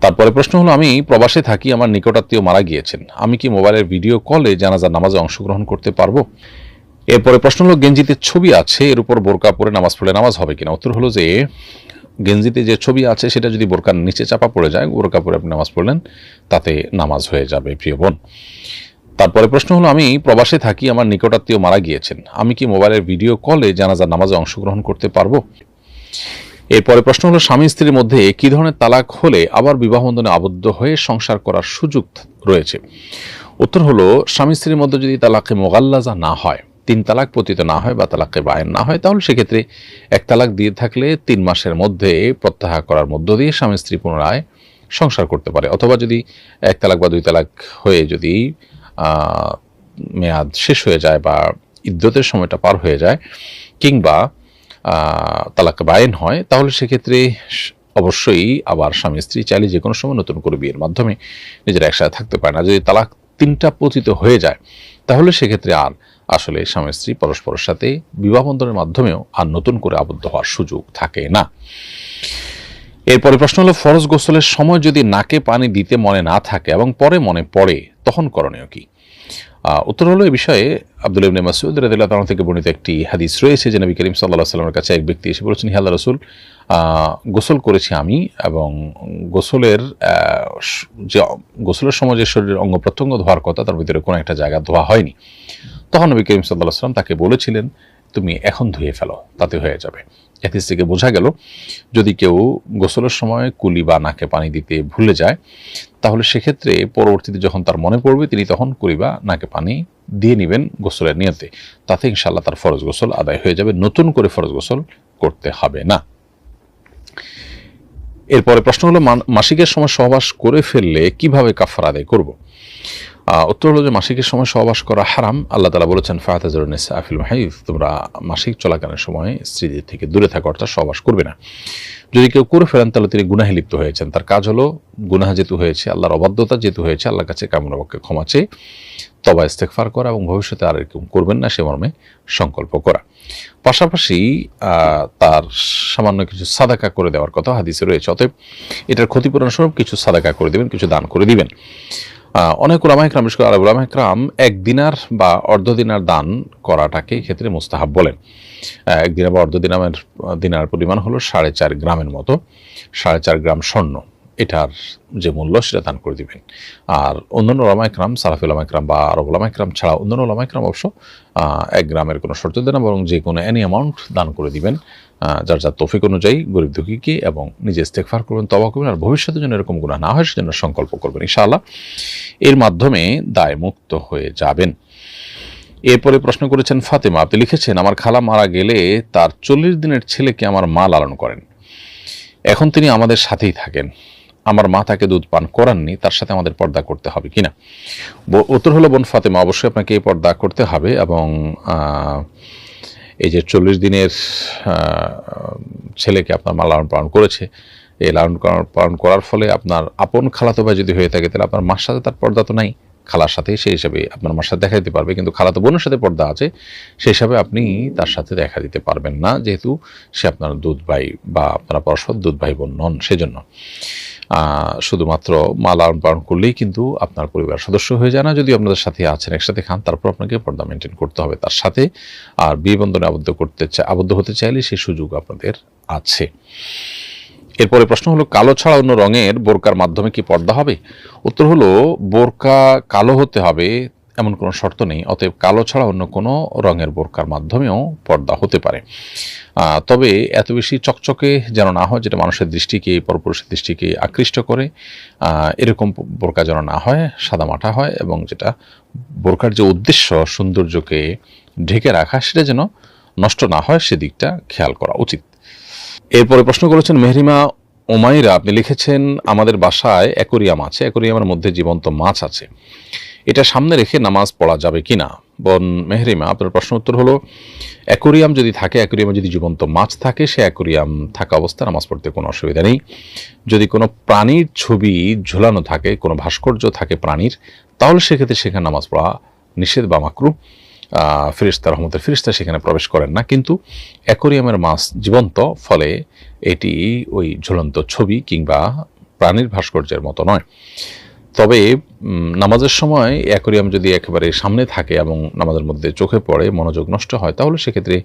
তারপরে প্রশ্ন হলো, আমি প্রবাসে থাকি, আমার নিকটাত্মীয় মারা গিয়েছেন। আমি কি মোবাইলের ভিডিও কলে জানাজার নামাজে অংশগ্রহণ করতে পারব? এরপরে প্রশ্ন হলো, গেঞ্জিতে ছবি আছে, এর উপর বোরকা পরে নামাজ পড়লে নামাজ হবে কিনা? উত্তর হলো যে, গেঞ্জিতে যে ছবি আছে, সেটা যদি বোরকার নিচে চাপা পড়ে যায়, বোরকা পরে আপনি নামাজ পড়লেন, তাতে নামাজ হয়ে যাবে, প্রিয় বোন। তারপরে প্রশ্ন হলো, আমি প্রবাসে থাকি, আমার নিকটাত্মীয় মারা গিয়েছেন। আমি কি মোবাইলের ভিডিও কলে জানাজার নামাজে অংশগ্রহণ করতে পারব? এরপরে প্রশ্ন হলো, স্বামী স্ত্রীর মধ্যে কি ধরনের তালাক হলে আবার বিবাহ বন্ধনে আবদ্ধ হয়ে সংসার করার সুযোগ রয়েছে? উত্তর হলো, স্বামী স্ত্রীর মধ্যে যদি তালাকে মোগাল্লাজা না হয়, তিন তালাক পতিত না হয় বা তালাকে বায়ন না হয়, তাহলে সেক্ষেত্রে এক তালাক দিয়ে থাকলে তিন মাসের মধ্যে প্রত্যাহার করার মধ্য দিয়ে স্বামী স্ত্রী পুনরায় সংসার করতে পারে। অথবা যদি এক তালাক বা দুই তালাক হয়ে যদি মেয়াদ শেষ হয়ে যায় বা ইদ্যতের সময়টা পার হয়ে যায়, কিংবা তালাক বায়েন হয়, তাহলে সেক্ষেত্রে অবশ্যই আবার স্বামী স্ত্রী চাইলে যে কোনো সময় নতুন করে বিয়ের মাধ্যমে নিজেরা একসাথে থাকতে পারে না। যদি তালাক তিনটা পতিত হয়ে যায়, তাহলে সেক্ষেত্রে আর আসলে স্বামী স্ত্রী পরস্পরের সাথে বিবাহ বন্ধনের মাধ্যমেও আর নতুন করে আবদ্ধ হওয়ার সুযোগ থাকে না। এরপরে প্রশ্ন হলো, ফরজ গোসলের সময় যদি নাকে পানি দিতে মনে না থাকে এবং পরে মনে পড়ে, তখন করণীয় কি? উত্তর হলো এই বিষয়ে আব্দুল ইবনে মাসুদ রাদিল্লাহ তাআলা থেকে বর্ণিত একটি হাদিস রয়েছে যে নবী করিম আলাইহি সাল্লামের কাছে এক ব্যক্তি এসে বলেছেন, হে আল্লাহ রসুল গোসল করেছি আমি এবং গোসলের যে গোসলের সময় যে শরীরের অঙ্গ প্রত্যঙ্গ ধোয়ার কথা, তার ভিতরে কোনো একটা জায়গা ধোয়া হয়নি। তখন নবী করিম সাল্লাহ সাল্লাম তাকে বলেছিলেন, তুমি এখন ধুয়ে ফেলো, তাতে হয়ে যাবে। এথিস থেকে বোঝা গেল, যদি কেউ গোসলের সময় কুলি বা নাকে পানি দিতে ভুলে যায়, তাহলে সেক্ষেত্রে পরবর্তীতে যখন তার মনে পড়বে, তিনি তখন কুলি বা নাকে পানি দিয়ে নেবেন গোসলের নিয়তে। তাতে ইনশাল্লাহ তার ফরজ গোসল আদায় হয়ে যাবে, নতুন করে ফরজ গোসল করতে হবে না। এরপরে প্রশ্ন হলো মাসিকের সময় সহবাস করে ফেললে কীভাবে কাফার আদায় করব? উত্তর হলো যে মাসিকের সময় সহবাস করা হারাম। আল্লাহ তালা বলেছেন ফাহাতাজরুন্নেসা আফিল মাহিফ তোমরা মাসিক চলাকালীন সময় স্ত্রীদের থেকে দূরে থাকা, অর্থাৎ সহবাস করবে না। যদি কেউ করে ফেলেন, তাহলে তিনি গুনাহে লিপ্ত হয়েছেন। তার কাজ হলো গুনাহ যেহেতু হয়েছে, আল্লাহর অবাধ্যতা যেহেতু হয়েছে, আল্লাহর কাছে কামনাবাক্যে ক্ষমা চেয়ে তবা ইস্তেকফার করা এবং ভবিষ্যতে আর এরকম করবেন না, সে মর্মে সংকল্প করা। পাশাপাশি তার সামান্য কিছু সাদাকা করে দেওয়ার কথা হাদিসে রয়েছে। অতএব এটার ক্ষতিপূরণ স্বরূপ কিছু সাদাকা করে দিবেন, কিছু দান করে দিবেন। অনেক ওলামা ইকরাম, বিশেষ করে আরব ইকরাম এক দিনার বা অর্ধ দিনার দান করাটাকে ক্ষেত্রে মুস্তাহাব বলেন। এক দিনার বা অর্ধ দিনামের দিনার পরিমাণ হলো সাড়ে চার গ্রামের মতো, সাড়ে চার গ্রাম স্বর্ণ। এটার যে মূল্য সেটা দান করে দিবেন। আর অন্যান্য ওলামা ইকরাম, সালাফি ওলামা ইকরাম বা আরব ওলামা ইকরাম ছাড়া অন্যান্য ওলামা ইকরাম অবশ্য এক গ্রামের কোনো শর্ত দেন বরং যে কোনো অ্যানি অ্যামাউন্ট দান করে দিবেন। যার যার তৌফিক অনুযায়ী গরিব দুঃখীকে এবং নিজে ইস্তেকফার করবেন তবা করবেন আর ভবিষ্যতে যেন এরকম গুণা না হয় সেজন্য সংকল্প করবেন। ইনশাআল্লাহ এর মাধ্যমে দায় মুক্ত হয়ে যাবেন। এরপরে প্রশ্ন করেছেন ফাতেমা, আপনি লিখেছেন, আমার খালা মারা গেলে তার চল্লিশ দিনের ছেলেকে আমার মা লালন করেন। এখন তিনি আমাদের সাথেই থাকেন। আমার মা তাকে দুধ পান করাননি, তার সাথে আমাদের পর্দা করতে হবে কিনা উত্তর হলো, বোন ফাতেমা, অবশ্যই আপনাকে এই পর্দা করতে হবে এবং এই যে চল্লিশ দিনের ছেলেকে আপনার মা লালন পালন করেছে, এই লালন পালন- করার ফলে আপনার আপন খালাতো ভাই যদি হয়ে থাকে, তাহলে আপনার মার সাথে তার পর্দা তো নাই। খালার সাথে সেই হিসাবে আপনার মার সাথে দেখা দিতে পারবে, কিন্তু খালাতো বোনের সাথে পর্দা আছে সেই হিসাবে আপনি তার সাথে দেখা দিতে পারবেন না, যেহেতু সে আপনার দুধ ভাই বা আপনারা পরস্পর দুধ ভাই বোন নন, সেজন্য। শুধুমাত্র মা লালন পালন করলেই কিন্তু আপনার পরিবার সদস্য হয়ে যায় না। যদি আপনাদের সাথে আছেন, একসাথে খান, তারপর আপনাকে পর্দা মেনটেন করতে হবে তার সাথে। আর বিয়ে বন্ধনে আবদ্ধ করতে আবদ্ধ হতে চাইলে সেই সুযোগ আপনাদের আছে। এরপরে প্রশ্ন হলো, কালো ছাড়া অন্য রঙের বোরকার মাধ্যমে কি পর্দা হবে? উত্তর হলো, বোরকা কালো হতে হবে এমন কোনো শর্ত নেই, অতএব কালো ছাড়া অন্য কোনো রঙের বোরকার মাধ্যমেও পর্দা হতে পারে। তবে এত বেশি চকচকে যেন না হয়, যেটা মানুষের দৃষ্টিকে, পরপুরুষের দৃষ্টিকে আকৃষ্ট করে এরকম বোরকা যেন না হয়, সাদা মাঠা হয় এবং যেটা বোরকার যে উদ্দেশ্য সৌন্দর্যকে ঢেকে রাখা, সেটা যেন নষ্ট না হয় সেদিকটা খেয়াল করা উচিত। এরপরে প্রশ্ন করেছেন, মেহরিমা ওমাইরা, আপনি লিখেছেন, আমাদের বাসায় অ্যাকোরিয়াম আছে, অ্যাকোরিয়ামের মধ্যে জীবন্ত মাছ আছে। এটা সামনে রেখে নামাজ পড়া যাবে কি না বোন মেহরিমা, আপনার প্রশ্ন উত্তর হলো, অ্যাকোরিয়াম যদি থাকে, অ্যাকোরিয়ামে যদি জীবন্ত মাছ থাকে, সে অ্যাকোরিয়াম থাকা অবস্থায় নামাজ পড়তে কোনো অসুবিধা নেই। যদি কোনো প্রাণীর ছবি ঝুলানো থাকে, কোনো ভাস্কর্য থাকে প্রাণীর, তাহলে সেক্ষেত্রে সেখানে নামাজ পড়া নিষেধ বা মাকরু ফিরিস্তা রহমতের ফিরিস্তা সেখানে প্রবেশ করেন না। কিন্তু অ্যাকোরিয়ামের মাছ জীবন্ত, ফলে এটি ওই ঝুলন্ত ছবি কিংবা প্রাণীর ভাস্কর্যের মতো নয়। তবে নামাজের সময় অ্যাকোরিয়াম যদি একেবারে সামনে থাকে এবং নামাজের মধ্যে চোখে পড়ে, মনোযোগ নষ্ট হয়, তাহলে সেক্ষেত্রে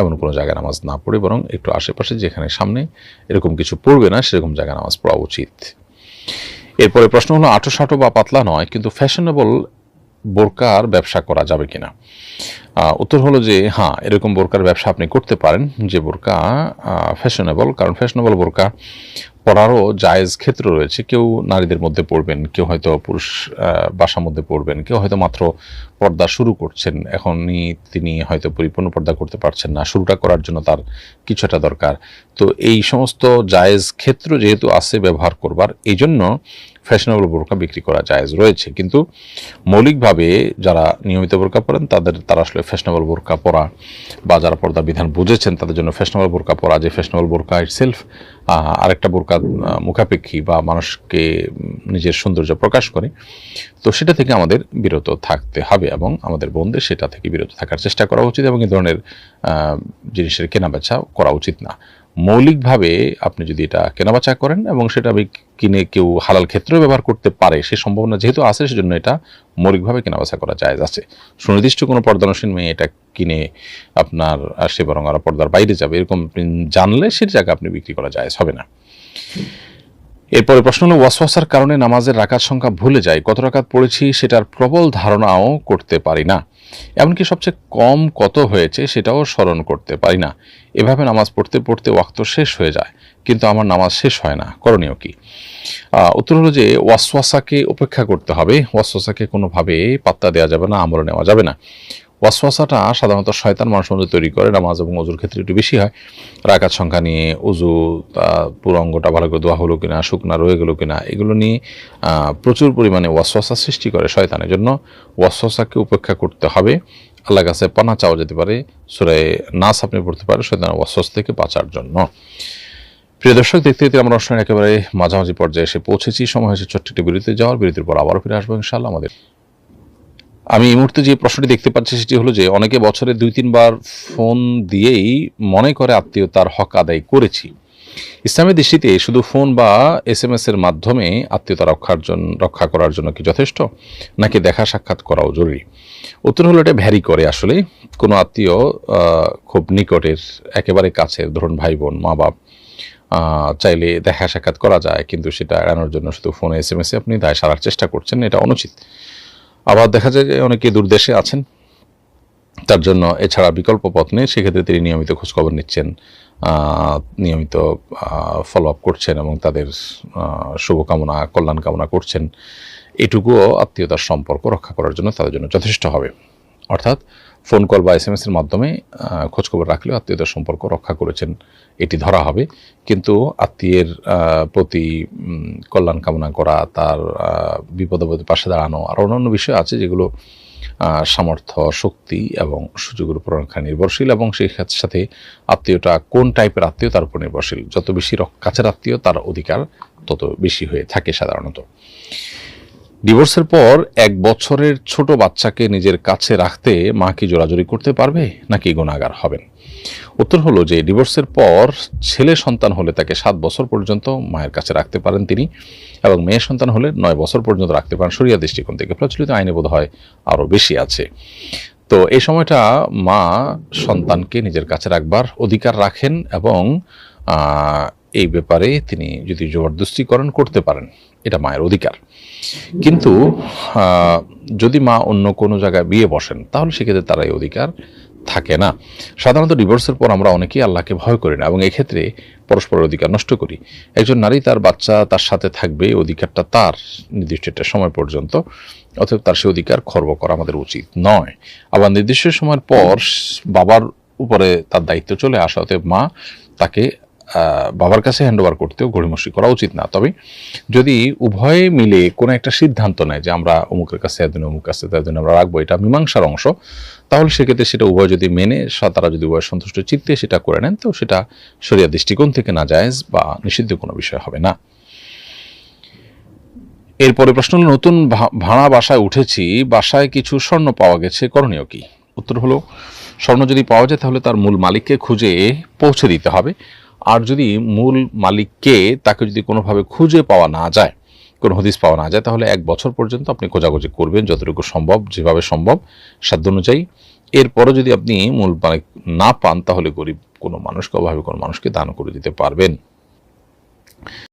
এমন কোনো জায়গায় নামাজ না পড়ে, বরং একটু আশেপাশে যেখানে সামনে এরকম কিছু পড়বে না, সেরকম জায়গায় নামাজ পড়া উচিত। এরপরে প্রশ্ন হলো আটো সাটো বা পাতলা নয়, কিন্তু ফ্যাশনেবল বোরকার ব্যবসা করা যাবে কিনা? উত্তর হলো যে হ্যাঁ এরকম বোরকার ব্যবসা আপনি করতে পারেন, যে বোরকা ফ্যাশনেবল, কারণ ফ্যাশনেবল বোরকা পড়ারও জায়েজ ক্ষেত্র রয়েছে। কেউ নারীদের মধ্যে পড়বেন, কেউ হয়তো পুরুষ বাসার মধ্যে পড়বেন, কেউ হয়তো মাত্র পর্দা শুরু করছেন। এখনই তিনি হয়তো পরিপূর্ণ পর্দা করতে পারছেন না। শুরুটা করার জন্য তার কিছুটা দরকার। তো এই সমস্ত জায়েজ ক্ষেত্র যেহেতু আছে ব্যবহার করবার এই জন্য ফ্যাশনেবল বোরকা বিক্রি করা জায়েজ রয়েছে। কিন্তু মৌলিকভাবে যারা নিয়মিত বোরকা পরেন, তাদের, তারা আসলে ফ্যাশনেবল বোরকা পরা বা যারা পর্দা বিধান বুঝেছেন, তাদের জন্য ফ্যাশনেবল বোরকা পরা, যে ফ্যাশনেবল বোরকা ইটসেলফ আরেকটা বোরকা মুখাপেক্ষী বা মানুষকে নিজের সৌন্দর্য প্রকাশ করে। তো সেটা থেকে আমাদের বিরত থাকতে হবে এবং আমাদের বোনদের সেটা থেকে বিরত থাকার চেষ্টা করা উচিত এবং এই ধরনের জিনিসের কেনাবেচা করা উচিত না। মৌলিকভাবে আপনি যদি এটা কেনাবেচা করেন এবং সেটা কিনে কেউ হালাল ক্ষেত্রেও ব্যবহার করতে পারে, সে সম্ভাবনা যেহেতু আছে, সেজন্য এটা মৌলিকভাবে কেনাবেচা করা যায় আছে। সুনির্দিষ্ট কোনো পর্দানসীন মেয়ে এটা কিনে আপনার সে বরং আরও পর্দার বাইরে যাবে, এরকম জানলে সে জায়গা আপনি বিক্রি করা যায় হবে না। এরপরে প্রশ্ন হলো, ওয়াসওয়াসার কারণে নামাজের রাকাত সংখ্যা ভুলে যায় কত রাকাত পড়েছি সেটার প্রবল ধারণাও করতে পারি না। এমনকি সবচেয়ে কম কত হয়েছে সেটাও স্মরণ করতে পারি না। এভাবে নামাজ পড়তে পড়তে ওয়াক্ত শেষ হয়ে যায়, কিন্তু আমার নামাজ শেষ হয় না। করণীয় কি? উত্তর হলো যে ওয়াসওয়াসাকে উপেক্ষা করতে হবে। ওয়াসওয়াসাকে কোনোভাবে পাত্তা দেওয়া যাবে না, আমল নেওয়া যাবে না। ওয়াসওয়াসাটা সাধারণত শয়তান মানুষের মধ্যে তৈরি করে, নামাজ এবং অজুর ক্ষেত্রে একটু বেশি হয়। রাকাত সংখ্যা নিয়ে উজু, তা পুরো অঙ্গটা ভালো করে দোয়া হলো কিনা, শুকনা রয়ে গেলো কিনা, এগুলো নিয়ে প্রচুর পরিমাণে ওয়াসওয়াসা সৃষ্টি করে শয়তানের জন্য। ওয়াসওয়াসাকে উপেক্ষা করতে হবে। আল্লাহ কাছে পানা চাওয়া যেতে পারে। সুরে নাস আপনি পড়তে পারে শয়তানের ওয়াসওয়াস থেকে বাঁচার জন্য। প্রিয় দর্শক, দেখতে দেখতে আমরা অনুষ্ঠানের একেবারে মাঝামাঝি পর্যায়ে এসে পৌঁছেছি। সময় হয়েছে ছোট্ট একটি বিরতিতে যাওয়ার। বিরতির পর আবার ফিরে আসব ইনশাল্লাহ আমাদের আমি এই মুহূর্তে যে প্রশ্নটি দেখতে পাচ্ছি সেটি হলো যে অনেকে বছরে দুই, তিনবার ফোন দিয়েই মনে করে আত্মীয়তার হক আদায় করেছি। ইসলামের দৃষ্টিতে শুধু ফোন বা এস এম এর মাধ্যমে আত্মীয়তা রক্ষার জন্য রক্ষা করার জন্য কি যথেষ্ট, নাকি দেখা সাক্ষাৎ করাও জরুরি? উত্তর হলো এটা ভ্যারি করে আসলে। কোনো আত্মীয় খুব নিকটের, একেবারে কাছের, ধরুন ভাই বোন মা বাপ চাইলে দেখা সাক্ষাৎ করা যায়, কিন্তু সেটা এড়ানোর জন্য শুধু ফোনে এস এম এসে আপনি দায় সারার চেষ্টা করছেন, এটা অনুচিত। আবার দেখা যায় যে অনেকে দূরদেশে আছেন। তার জন্য এছাড়া বিকল্প পথ নেই। সেক্ষেত্রে তিনি নিয়মিত খোঁজখবর নিচ্ছেন নিয়মিত ফলো আপ করছেন এবং তাদের শুভকামনা কল্যাণ কামনা করছেন। এটুকুও আত্মীয়তার সম্পর্ক রক্ষা করার জন্য তাদের জন্য যথেষ্ট হবে। অর্থাৎ ফোন কল বা এস এম এর মাধ্যমে খোঁজখবর রাখলেও আত্মীয়তার সম্পর্ক রক্ষা করেছেন এটি ধরা হবে। কিন্তু আত্মীয়ের প্রতি কল্যাণ কামনা করা তার আহ, বিপদে পাশে দাঁড়ানো আর অন্যান্য বিষয় আছে যেগুলো সামর্থ্য শক্তি এবং সুযোগের উপর অনেকটা নির্ভরশীল এবং সেই সাথে আত্মীয়টা কোন টাইপের আত্মীয় তার উপর নির্ভরশীল। যত বেশি কাছের আত্মীয় তার অধিকার তত বেশি হয়ে থাকে সাধারণত। ডিভোর্সের পর এক বছরের ছোট বাচ্চাকে নিজের কাছে রাখতে মা কি জোরাজুরি করতে পারবে, নাকি গুণাগার হবেন? উত্তর হলো যে ডিভোর্সের পর ছেলে সন্তান হলে তাকে সাত বছর পর্যন্ত মায়ের কাছে রাখতে পারেন তিনি এবং মেয়ে সন্তান হলে নয় বছর পর্যন্ত রাখতে পারেন। সরিয়া দৃষ্টিকোণ থেকে প্রচলিত আইনে বোধ হয় আরও বেশি আছে। তো এই সময়টা মা সন্তানকে নিজের কাছে রাখবার অধিকার রাখেন এবং এই ব্যাপারে তিনি যদি জবরদস্তি করেন করতে পারেন, এটা মায়ের অধিকার। কিন্তু যদি মা অন্য কোনো জায়গায় বিয়ে বসেন, তাহলে সেক্ষেত্রে তার এই অধিকার থাকে না। সাধারণত ডিভোর্সের পর আমরা অনেকেই আল্লাহকে ভয় করি না এবং এক্ষেত্রে পরস্পরের অধিকার নষ্ট করি। একজন নারী তার বাচ্চা তার সাথে থাকবে অধিকারটা তার নির্দিষ্ট একটা সময় পর্যন্ত, অতএব তার সে অধিকার খর্ব করা আমাদের উচিত নয়। আবার নির্দিষ্ট সময়ের পর বাবার উপরে তার দায়িত্ব চলে আসা, অতএব মা তাকে বাবার কাছে হ্যান্ডওভার করতেও গড়িমসি করা উচিত না। তবে যদি উভয়ে মিলে কোনো একটা সিদ্ধান্ত নেয় যে আমরা অমুকের কাছে এতদিন অমুক কাছে এতদিন আমরা রাখব, এটা মীমাংসার অংশ, তাহলে সেক্ষেত্রে সেটা উভয় যদি মেনে তারা যদি উভয় সন্তুষ্ট চিত্তে সেটা করে নেন, তো সেটা সরিয়া দৃষ্টিকোণ থেকে না জায়েজ বা নিষিদ্ধ কোনো বিষয় হবে না। এরপরে প্রশ্ন হলো, নতুন ভাড়া বাসায় উঠেছি, বাসায় কিছু স্বর্ণ পাওয়া গেছে, করণীয় কি? উত্তর হলো, স্বর্ণ যদি পাওয়া যায় তাহলে তার মূল মালিককে খুঁজে পৌঁছে দিতে হবে। আর যদি মূল মালিককে তাকে যদি কোনোভাবে খুঁজে পাওয়া না যায়, কোনো হদিস পাওয়া না যায়, তাহলে এক বছর পর্যন্ত আপনি খোঁজাখুঁজি করবেন যতটুকু সম্ভব, যেভাবে সম্ভব, সাধ্য অনুযায়ী। এরপরও যদি আপনি মূল মালিক না পান, তাহলে গরিব কোনো মানুষকে, অভাবে কোনো মানুষকে দান করে দিতে পারবেন।